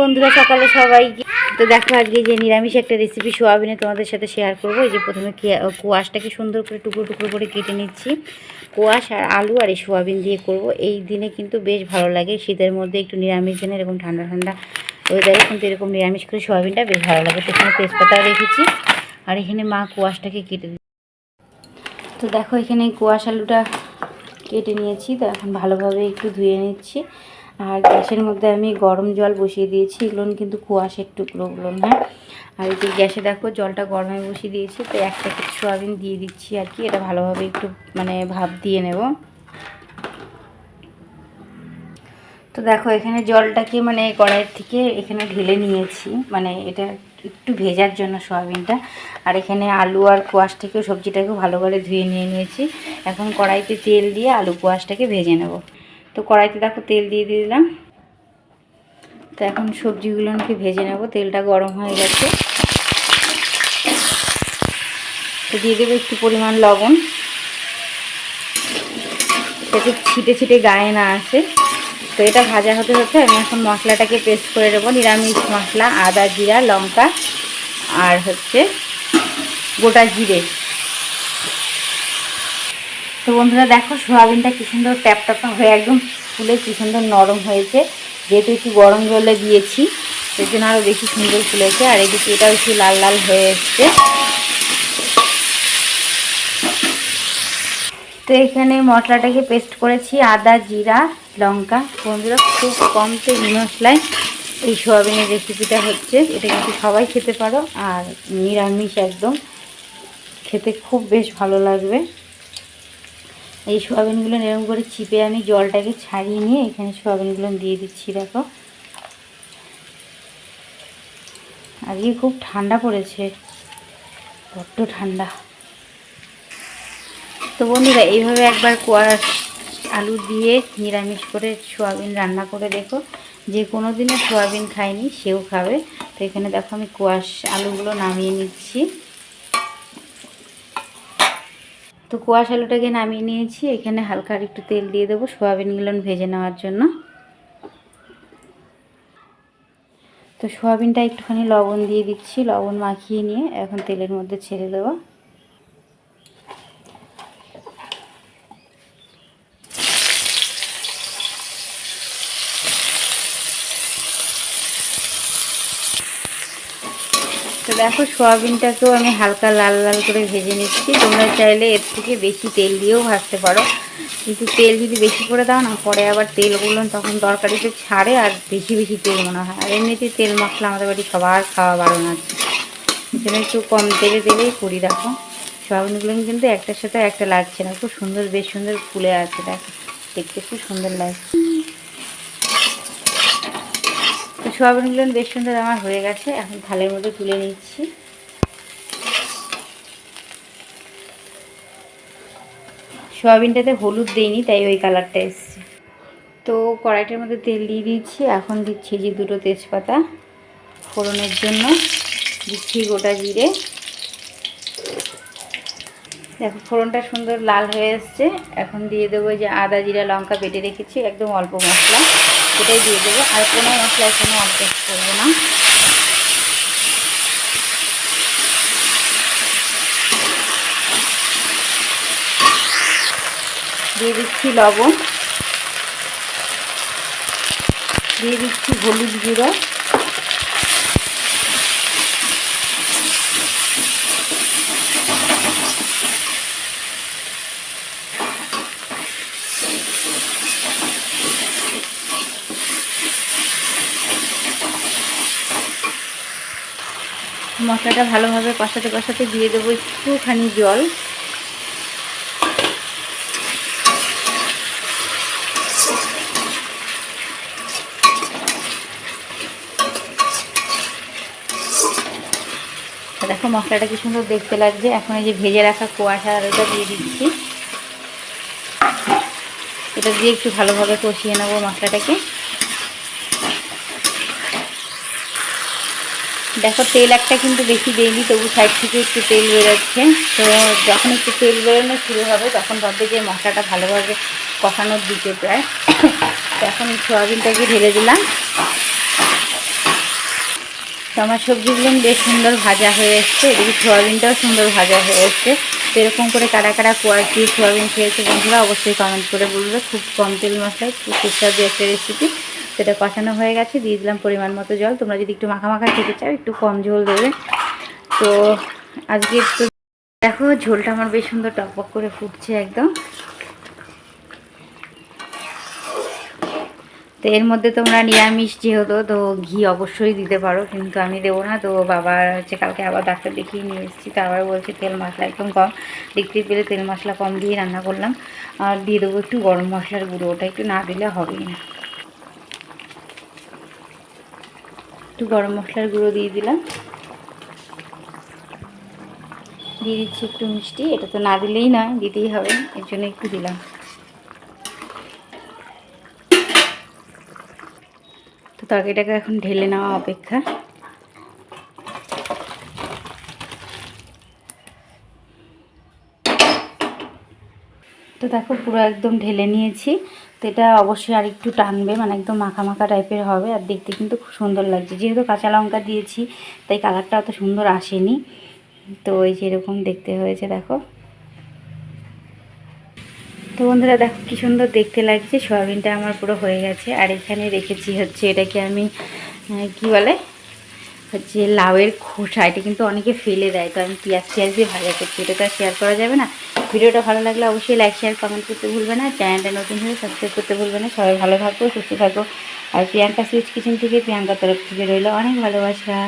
বন্ধুরা, সকালে সবাইকে তো দেখো আজকে যে নিরামিষ একটা রেসিপি সোয়াবিনে তোমাদের সাথে শেয়ার করব। এই যে প্রথমে কোয়াশটাকে সুন্দর করে টুকরো টুকরো করে কেটে নিচ্ছি। কোয়াশ আর আলু আর এই সোয়াবিন দিয়ে করব। এই দিনে কিন্তু বেশ ভালো লাগে। শীতের মধ্যে একটু নিরামিষ দিনে এরকম ঠান্ডা ঠান্ডা ওয়েদারে কিন্তু এরকম নিরামিষ করে সোয়াবিনটা বেশ ভালো লাগে। তো এখানে তেজপাতাও রেখেছি আর এখানে মা কোয়াশটাকে কেটে তো দেখো এখানে কোয়াশ আলুটা কেটে নিয়েছি। তো এখন ভালোভাবে একটু ধুয়ে নিচ্ছি। আর গ্যাসের মধ্যে আমি গরম জল বসিয়ে দিয়েছি। এগুলো কিন্তু কুয়াশের টুকরোগুলো হ্যাঁ? আর এই গ্যাসে দেখো, জলটা গরমে বসিয়ে দিয়েছি। তো এক প্যাকেট সোয়াবিন দিয়ে দিচ্ছি আর কি। এটা ভালোভাবে একটু মানে ভাপ দিয়ে নেব। তো দেখো, এখানে জলটাকে মানে কড়াইয়ের থেকে এখানে ঢেলে নিয়েছি। মানে এটা একটু ভেজার জন্য সয়াবিনটা। আর এখানে আলু আর কোয়াশ থেকে সবজিটাকে ভালো করে ধুয়ে নিয়ে নিয়েছি। এখন কড়াইতে তেল দিয়ে আলু কোয়াশটাকে ভেজে নেব। তো কড়াইতে দেখো তেল দিয়ে দিলাম। তো এখন সবজিগুলো সবজিগুলোকে ভেজে নেব। তেলটা গরম হয়ে গেছে। তো দিয়ে দেবো একটু পরিমাণ লবণ। যাতে ছিটে ছিটে গায়ে না আসে। তো এটা ভাজা হতে হতে আমি এখন মশলাটাকে পেস্ট করে দেবো নিরামিষ মশলা, আদা জিরা, লঙ্কা, আর হচ্ছে গোটা জিরে। তো বন্ধুরা দেখো সোয়াবিনটা কি সুন্দর ট্যাপ ট্যাপা হয়ে একদম ফুলে কি সুন্দর নরম হয়েছে। যেহেতু একটু গরম জলে দিয়েছি সেই জন্য আরও বেশি সুন্দর ফুলেছে। আর এদিকে এটাও একটু লাল লাল হয়ে এসছে। তো এখানে মশলাটাকে পেস্ট করেছি আদা, জিরা, লঙ্কা। বন্ধুরা খুব কম তেল মশলায় এই সোয়াবিনের রেসিপিটা হচ্ছে। এটা কিন্তু সবাই খেতে পারো। আর নিরামিষ একদম। খেতে খুব বেশ ভালো লাগবে। এই সোয়াবিনগুলো এরকম করে চিপে আমি জলটাকে ছাড়িয়ে নিয়ে এখানে সোয়াবিনগুলো দিয়ে দিচ্ছি, দেখো। আজকে খুব ঠান্ডা পড়েছে, বড্ড ঠান্ডা। তো বন্ধুরা, এইভাবে একবার কোয়াশ আলু দিয়ে নিরামিষ করে সোয়াবিন রান্না করে দেখো। যে কোনো দিনে সোয়াবিন খায়নি সেও খাবে। তো এখানে দেখো আমি কোয়াশ আলুগুলো নামিয়ে নিচ্ছি। তো কোয়াশ আলুটাকে নামিয়ে নিয়েছি। এখানে হালকা একটু তেল দিয়ে দেবো সোয়াবিনগুলো ভেজে নেওয়ার জন্য। তো সোয়াবিনটা একটুখানি লবণ দিয়ে দিচ্ছি, লবণ মাখিয়ে নিয়ে এখন তেলের মধ্যে ছেড়ে দেবো। তো দেখো সোয়াবিনটাকেও আমি হালকা লাল লাল করে ভেজে নিচ্ছি। তোমরা চাইলে এর থেকে বেশি তেল দিয়েও ভাজতে পারো। কিন্তু তেল যদি বেশি করে দাও না, পরে আবার তেলগুলো তখন তরকারিতে ছাড়ে আর বেশি বেশি তেল মনে হয়। আর এমনিতে তেল মশলা আমাদের বাড়ি সবার খাওয়া বারণ আছে। এখানে একটু কম তেলে তেলেই করি, দেখো। সোয়াবিনগুলো কিন্তু একটার সাথে একটা লাগছে না। খুব সুন্দর, বেশ সুন্দর ফুলে আছে, দেখো। দেখতে খুব সুন্দর লাগছে তো সোয়াবিনগুলো বেশ সুন্দর আমার হয়ে গেছে। এখন থালের মধ্যে তুলে নিচ্ছি। সোয়াবিনটাতে হলুদ দিইনি, তাই ওই কালারটা এসছে। তো কড়াইটার মধ্যে তেল দিয়ে দিচ্ছি। এখন দিচ্ছি যে দুটো তেজপাতা ফোড়নের জন্য। দিচ্ছি গোটা জিরে। দেখো, ফোড়নটা সুন্দর লাল হয়ে এসছে। এখন দিয়ে দেবো যে আদা, জিরা, লঙ্কা বেটে রেখেছি, একদম অল্প মশলা। এটাই দিয়ে দেবো। আর কোনো মশলা এখানে অ্যাডজাস্ট করব না। দিয়ে দিচ্ছি লবণ। দিয়ে দিচ্ছি হলুদ গুঁড়ো। মশলাটা ভালোভাবে কষাতে কষাতে দিয়ে দেবো একটুখানি জল। দেখো মশলাটা কি সুন্দর দেখতে লাগছে। এখন এই যে ভেজে রাখা কুয়াশা আলুটা দিয়ে দিচ্ছি। এটা দিয়ে একটু ভালোভাবে কষিয়ে নেব মশলাটাকে। দেখো, তেল একটা কিন্তু বেশি দেয়নি তবু সাইড থেকে একটু তেল বেরোচ্ছে। তো যখন একটু তেল বেরোনো শুরু হবে, তখন ভাববে যে মশলাটা ভালোভাবে কষানোর দিকে প্রায়। এখন সোয়াবিনটাকে ঢেলে দিলাম। তো আমার সবজিগুলো বেশ সুন্দর ভাজা হয়ে এসছে। এদিকে সোয়াবিনটাও সুন্দর ভাজা হয়ে এসছে। এরকম করে কারা কারা দিয়ে সোয়াবিন খেয়েছে বন্ধুরা, অবশ্যই কমেন্ট করে বলবে। খুব কম তেল মশলায়, খুব সুস্বাদু একটা রেসিপি সেটা কষানো হয়ে গেছে, দিয়ে দিলাম পরিমাণ মতো জল। তোমরা যদি একটু মাখা মাখা খেতে চাও, একটু কম ঝোল দেবে। তো আজকে তো দেখো, ঝোলটা আমার বেশ সুন্দর টকবক করে ফুটছে একদম। তো এর মধ্যে তোমরা নিরামিষ যেহেতু, তো ঘি অবশ্যই দিতে পারো, কিন্তু আমি দেবো না। তো বাবা হচ্ছে কালকে আবার ডাক্তার দেখিয়ে নিয়ে এসেছি, তো আবার বলছে তেল মশলা একদম কম। দেখতে পেলে তেল মশলা কম দিয়ে রান্না করলাম। আর দিয়ে দেবো একটু গরম মশলার গুঁড়ো, ওটা একটু না দিলে হবেই না। একটু গরম মশলার গুঁড়ো দিয়ে দিলাম। দিয়ে দিচ্ছি একটু মিষ্টি, এটা তো না দিলেই নয়, দিতেই হবে, এর জন্য একটু দিলাম। তো তরকারিটাকে এখন ঢেলে নেওয়া অপেক্ষা। দেখো, পুরো একদম ঢেলে নিয়েছি। তো এটা অবশ্যই আর একটু টানবে মানে একদম মাখা মাখা টাইপের হবে। আর দেখতে কিন্তু খুব সুন্দর লাগছে। যেহেতু কাঁচা লঙ্কা দিয়েছি, তাই কালারটা অত সুন্দর আসেনি। তো ওই যেরকম দেখতে হয়েছে, দেখো। তো বন্ধুরা, দেখো কি সুন্দর দেখতে লাগছে। সয়াবিনটা আমার পুরো হয়ে গেছে। আর এখানে রেখেছি হচ্ছে, এটাকে আমি কি বলে? হচ্ছে লাউয়ের খোসা, এটা কিন্তু অনেকে ফেলে দেয়, তো আমি পেঁয়াজ পেঁয়াজ দিয়ে ভাজা করছি, এটা তো আর শেয়ার করা যাবে না। ভিডিওটা ভালো লাগলে অবশ্যই লাইক শেয়ার কমেন্ট করতে ভুলবে না, চ্যানেলটা নতুন হলে সাবস্ক্রাইব করতে ভুলবে না, সবাই ভালো থাকো, সুস্থ থাকো। আর প্রিয়াঙ্কা সুইচ কিচেন থেকে প্রিয়াঙ্কা তরফ থেকে রইল অনেক ভালোবাসা।